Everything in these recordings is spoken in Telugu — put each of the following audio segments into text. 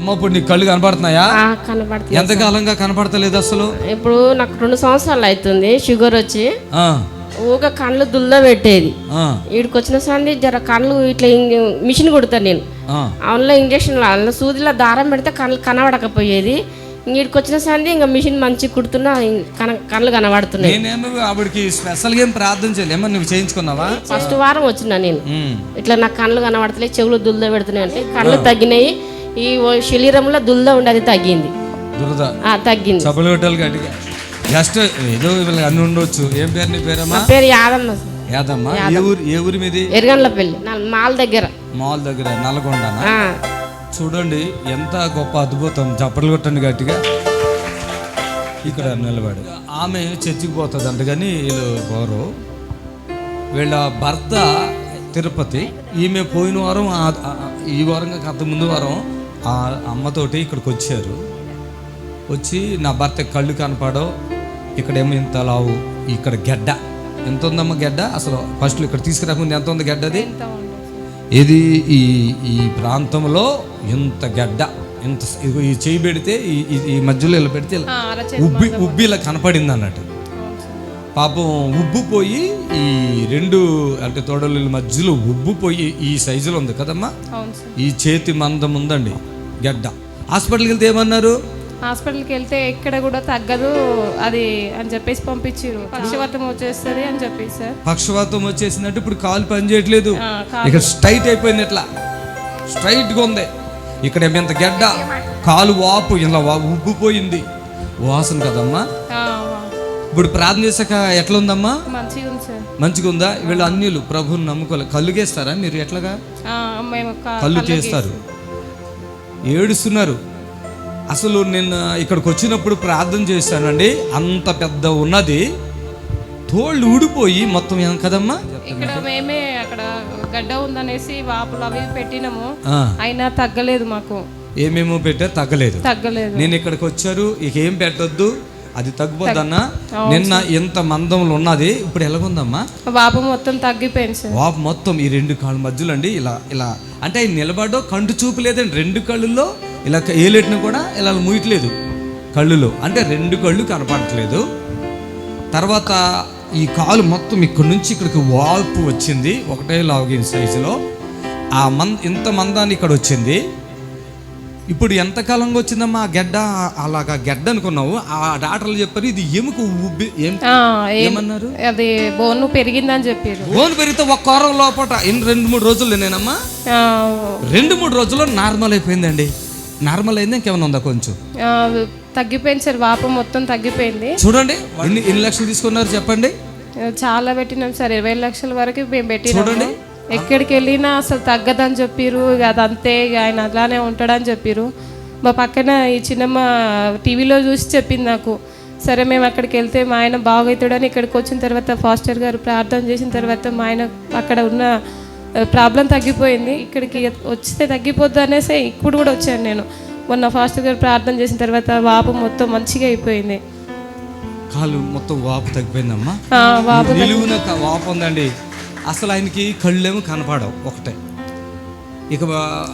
అమ్మ ఇప్పుడు నీకు కళ్ళు కనపడుతున్నాయా ఆ, కనబడుతుంది ఎంతకాలంగా కనపడతలేదు అసలు? ఇప్పుడు నాకు రెండు సంవత్సరాలు అవుతుంది షుగర్ వచ్చి. ఊగ కళ్ళు దుల్ల పెట్టేది. వీడికి వచ్చిన సంది జర కళ్ళు ఇట్లా మిషన్ కొడతాను నేను. అందులో ఇంజక్షన్ అందులో సూదిలో దారం పెడితే కళ్ళు కనబడకపోయేది. వీడికి వచ్చిన సంది ఇంకా మిషన్ మంచి కుడుతున్నా కళ్ళు కనబడుతున్నాయి. నేనేమో ఆవిడకి స్పెషల్గా ఏం ప్రార్థన చేయలే ఏమన్నా నువ్వు చేయించుకున్నావా? ఫస్ట్ వారం వచ్చిన నేను. ఇట్లా నా కళ్ళు కనబడతలే చెవులు దుల్ద పెడుతున్నాయి అంటే కళ్ళు తగ్గినాయి. ఈ శరీరంలో దుల్ద ఉండి అది తగ్గింది. దురద. తగ్గింది. సభలు గట్టిగా. జస్ట్ ఏదో వీళ్ళకి అన్ని ఉండొచ్చు. ఏం పేరు నీ పేరమ్మా? నా పేరు యాదమ్మ యాదమ్మా. ఏ ఊరు ఏ ఊరి మీది? ఎరగండ్ల పెళ్ళి నా మాల్ దగ్గర. మాల్ దగ్గర నల్గొండనా? ఆ, చూడండి ఎంత గొప్ప అద్భుతం. చప్పట్లు కొట్టండి గట్టిగా. ఇక్కడ నిలబడి. ఆమె చర్చికి పోతుంది అంట కానీ వీళ్ళు పోరు. వీళ్ళ భర్త తిరుపతి. ఈమె పోయిన వారం ఆ- ఆ- ఈ వారం కాక అంత ముందు వారం ఆ అమ్మతోటి ఇక్కడికి వచ్చారు వచ్చి నా భర్త కళ్ళు కనపడో ఇక్కడేమో ఇంత లావు ఇక్కడ గెడ్డ. ఎంత ఉందమ్మా గెడ్డ? అసలు ఫస్ట్ ఇక్కడ తీసుకురాకుండా ఎంత ఉంది గెడ్డ అది? ఇది ఈ ఈ ప్రాంతంలో ఇంత గడ్డ ఇంత ఈ చేయి పెడితే ఈ ఈ- ఈ మధ్యలో ఇలా పెడితే ఇలా ఉబ్బి ఉబ్బి ఇలా కనపడింది అన్నట్టు పాపం ఉబ్బుపోయి ఈ రెండు అంటే తోడల మధ్యలో ఉబ్బుపోయి ఈ సైజులో ఉంది కదమ్మా? ఈ చేతి మందం ఉందండి గడ్డ. హాస్పిటల్కి వెళ్తే ఏమన్నారు? హాస్పిటల్కి వెళ్తే ఎక్కడ కూడా తగ్గదు అది అని చెప్పేసి పంపించారు. పక్షవాతం వచ్చేస్తుంది అని చెప్పేసి సార్. పక్షవాతం వచ్చేసిందంటే ఇప్పుడు కాలు పని చేయట్లేదు. ఇక్కడ స్ట్రైట్ అయిపోయింది ఇట్లా. స్ట్రైట్గా ఉంది. ఇక్కడ ఎంత గడ్డ. కాలు వాపు ఇలా ఉబ్బిపోయింది. వాసన కదమ్మా? ఇప్పుడు ప్రార్థన చేశాక ఎట్లా ఉందమ్మా మంచిగా ఉంది సార్. మంచిగా ఉందా వీళ్ళు అన్యులు ప్రభుని నమ్ముకోలే కళ్ళు గేస్తారా మీరు ఎట్లాగా? కళ్ళు చేస్తారు ఏడుస్తున్నారు. అసలు నేను ఇక్కడికి వచ్చినప్పుడు ప్రార్థన చేశానండి. అంత పెద్ద ఉన్నది. తోళ్ళు ఊడిపోయి మొత్తం ఏం కదమ్మా? ఇక్కడ మేమే అక్కడ గడ్డ ఉందనేసి వాపులు అవి పెట్టినాము. అయినా తగ్గలేదు మాకు. ఏమేమో పెట్టారు తగ్గలేదు. తగ్గలేదు. నేను ఇక్కడికి వచ్చారు. ఇక ఏం పెట్టొద్దు? అది తగ్గిపోద్దన్నా నిన్న ఇంత మందంలో ఉన్నది ఇప్పుడు ఎలాగుందమ్మా? వాపు మొత్తం తగ్గిపోయింది సార్. వాపు మొత్తం ఈ రెండు కాళ్ళ మధ్యలో అండి ఇలా ఇలా. అంటే ఆయన నిలబడో కంటి చూపు లేదండి రెండు కళ్ళుల్లో ఇలా ఏలెట్టిన కూడా ఇలా ముయట్లేదు కళ్ళులో. అంటే రెండు కళ్ళు కనపడట్లేదు. తర్వాత ఈ కాలు మొత్తం ఇక్కడ నుంచి ఇక్కడికి వాపు వచ్చింది ఒకటే లాగిన్ సైజులో. ఆ మంద ఇంత మందాన్ని ఇక్కడ వచ్చింది. ఇప్పుడు ఎంతకాలంగా వచ్చిందమ్మా ఆ గెడ్డ? అలాగా గెడ్డ అనుకున్నావు. ఆ డాక్టర్లు చెప్పారు ఇది ఎముక ఉబ్బి ఏం ఏమన్నారు? అది బోను పెరిగిందని చెప్పారు. బోన్ పెరిగితే ఒక వారం లోపల ఎన్ని రెండు మూడు రోజులు నేనమ్మా ఆ, రెండు మూడు రోజుల్లో నార్మల్ అయిపోయిందండి. నార్మల్ అయింది ఇంకేమైనా ఉందా కొంచెం? ఆ, తగ్గిపోయింది సార్ వాపు మొత్తం తగ్గిపోయింది. చూడండి ఎన్ని ఎన్ని లక్షలు తీసుకున్నారు చెప్పండి. చాలా పెట్టినాం సార్ ఇరవై లక్షల వరకు మేము చూడండి. ఎక్కడికి వెళ్ళినా అసలు తగ్గదని చెప్పిర్రు ఇక అదంతే ఇక ఆయన అలానే ఉంటాడని చెప్పిర్రు మా పక్కన ఈ చిన్నమ్మ టీవీలో చూసి చెప్పింది నాకు సరే మేము అక్కడికి వెళ్తే మా ఆయన బాగవుతాడని ఇక్కడికి వచ్చిన తర్వాత ఫాస్టర్ గారు ప్రార్థన చేసిన తర్వాత మా ఆయన అక్కడ ఉన్న ప్రాబ్లం తగ్గిపోయింది. ఇక్కడికి వస్తే తగ్గిపోద్దు అనేసి ఇప్పుడు కూడా వచ్చాను నేను. మొన్న ఫాస్టర్ గారు ప్రార్థన చేసిన తర్వాత వాపు మొత్తం మంచిగా అయిపోయింది. కాలు మొత్తం వాపు తగ్గిపోయిందమ్మా. వాపు వాపు ఉందండి. అసలు ఆయనకి కళ్ళేమో కనపడవు ఒకటే. ఇక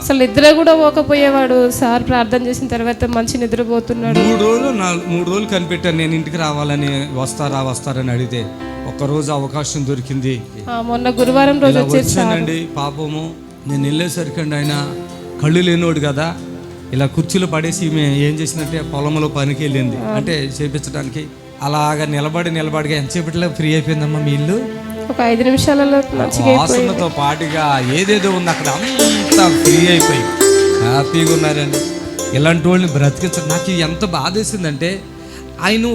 అసలు నిద్ర కూడా పోకపోయేవాడు. సార్ ప్రార్థన చేసిన తర్వాత మంచి నిద్రపోతున్నాడు. మూడు రోజులు నాలుగు మూడు రోజులు కనిపెట్టాను నేను ఇంటికి రావాలని వస్తారా వస్తారని అడిగితే ఒక్కరోజు అవకాశం దొరికింది. మొన్న గురువారం రోజు ఇలా వచ్చేసి వచ్చానండి పాపము. నేను వెళ్ళేసరికి అండి ఆయన కళ్ళు లేనోడు కదా. ఇలా కుర్చీలో పడేసి ఈమె ఏం చేసిందంటే పొలంలో పనికి వెళ్ళింది. అంటే చేపించడానికి అలాగా నిలబడి నిలబడిగా ఎంతసేపట్లో ఫ్రీ అయిపోయిందమ్మా మీ ఇల్లు? ఒక ఐదు నిమిషాలలో వాసనతో పాటుగా ఏదేదో ఉంది అక్కడ అంతా ఫ్రీ అయిపోయి. హ్యాపీగా ఉన్నారండి. ఇలాంటి వాళ్ళని బ్రతికించారు నాకు ఎంత బాధేసిందంటే ఆయన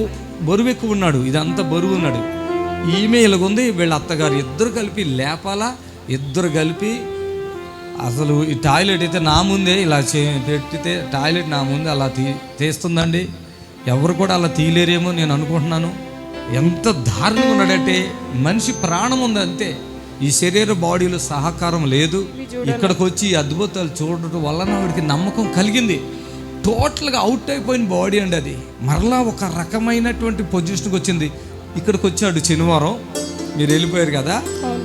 బరువు ఎక్కువ ఉన్నాడు ఇదంతా బరువు ఉన్నాడు. ఈమె ఇలాగుంది వీళ్ళ అత్తగారు ఇద్దరు కలిపి లేపాలా ఇద్దరు కలిపి అసలు ఈ టాయిలెట్ అయితే నా ముందే ఇలా చే పెట్టితే టాయిలెట్ నా ముందే అలా తీ తీస్తుందండి. ఎవరు కూడా అలా తీయలేరేమో నేను అనుకుంటున్నాను. ఎంత దారుణంగా ఉన్నాడంటే మనిషి ప్రాణం ఉంది అంతే ఈ శరీర బాడీలో సహకారం లేదు. ఇక్కడికి వచ్చి ఈ అద్భుతాలు చూడటం వలన ఆవిడకి నమ్మకం కలిగింది. టోటల్గా అవుట్ అయిపోయిన బాడీ అండి అది. మరలా ఒక రకమైనటువంటి పొజిషన్కి వచ్చింది. ఇక్కడికి వచ్చాడు శనివారం. మీరు వెళ్ళిపోయారు కదా?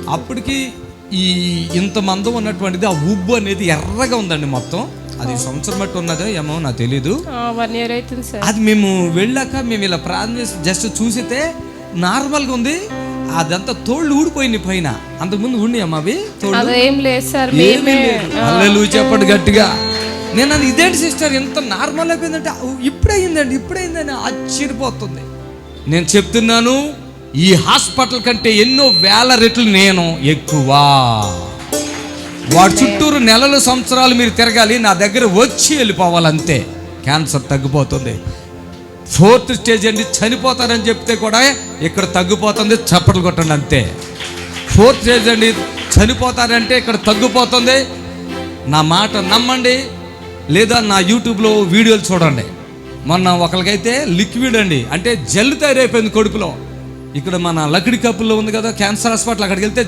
అప్పటికి ఈ ఇంత మందం ఉన్నటువంటిది ఆ ఉబ్బు అనేది ఎర్రగా ఉందండి మొత్తం. అది సంవత్సరం బట్టి ఉన్నదో ఏమో నాకు తెలీదు. వన్ ఇయర్ అవుతుంది సార్. అది మేము వెళ్ళాక మేము ఇలా ప్రార్థన చేసి జస్ట్ చూసితే నార్మల్గా ఉంది. అదంతా తోళ్ళు ఊడిపోయింది పైన. అంతకుముందు ఉండి అమ్మా అవి? తోళ్ళు? అదేం లేదు సార్ చెప్పండి గట్టిగా. నేను అది ఇదేంటి సిస్టర్ ఎంత నార్మల్ అయిపోయిందంటే "ఔ, ఇప్పుడే అయిందండి ఇప్పుడే అయిందని ఆశ్చర్యపోతుంది. నేను చెప్తున్నాను ఈ హాస్పిటల్ కంటే ఎన్నో వేల రెట్లు నేను ఎక్కువ. వాడి చుట్టూరు నెలలు సంవత్సరాలు మీరు తిరగాలి నా దగ్గర వచ్చి వెళ్ళిపోవాలంతే. క్యాన్సర్ తగ్గిపోతుంది. ఫోర్త్ స్టేజ్ అండి చనిపోతారని చెప్తే కూడా ఇక్కడ తగ్గిపోతుంది చప్పట్లు కొట్టండి అంతే. ఫోర్త్ స్టేజ్ అండి చనిపోతారంటే ఇక్కడ తగ్గిపోతుంది. నా మాట నమ్మండి లేదా నా యూట్యూబ్లో వీడియోలు చూడండి. మొన్న ఒకరికైతే లిక్విడ్ అండి అంటే జెల్ తయారైపోయింది కొడుకులో ఇక్కడ మన లకిడి కప్పుల్లో ఉంది కదా క్యాన్సర్ హాస్పిటల్ అక్కడికి వెళ్తే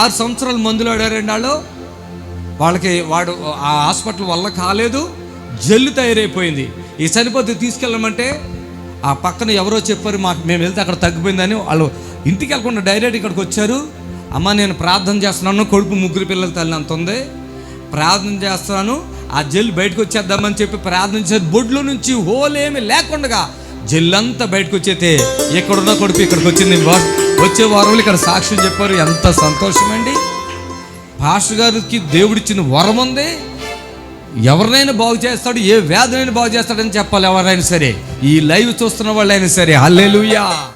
ఆరు సంవత్సరాలు మందులు ఆడారండి వాళ్ళు. వాళ్ళకి వాడు ఆ హాస్పిటల్ వల్ల కాలేదు జల్లు తయారైపోయింది. ఈ చనిపోతే తీసుకెళ్ళమంటే ఆ పక్కన ఎవరో చెప్పారు మాకు మేము వెళ్తే అక్కడ తగ్గిపోయిందని వాళ్ళు ఇంటికి వెళ్ళకుండా డైరెక్ట్ ఇక్కడికి వచ్చారు. అమ్మ నేను ప్రార్థన చేస్తున్నాను కొడుకు ముగ్గురు పిల్లల తల్లి అంత ఉంది. ప్రార్థన చేస్తున్నాను ఆ జెల్ బయటకు వచ్చేద్దామని చెప్పి ప్రార్థన చేసి బొడ్లో నుంచి హోలేమి లేకుండా జెల్లంతా బయటకు వచ్చేతే ఎక్కడున్న కొడుకు ఇక్కడికి వచ్చింది. వచ్చే వారంలో ఇక్కడ సాక్ష్యం చెప్పారు. ఎంత సంతోషం అండి పాస్టర్ గారికి దేవుడిచ్చిన వరం ఉంది. ఎవరినైనా బాగు చేస్తాడు ఏ వ్యాధులైనా బాగు చేస్తాడని చెప్పాలి ఎవరైనా సరే. ఈ లైవ్ చూస్తున్న వాళ్ళైనా సరే. హల్లెలూయా.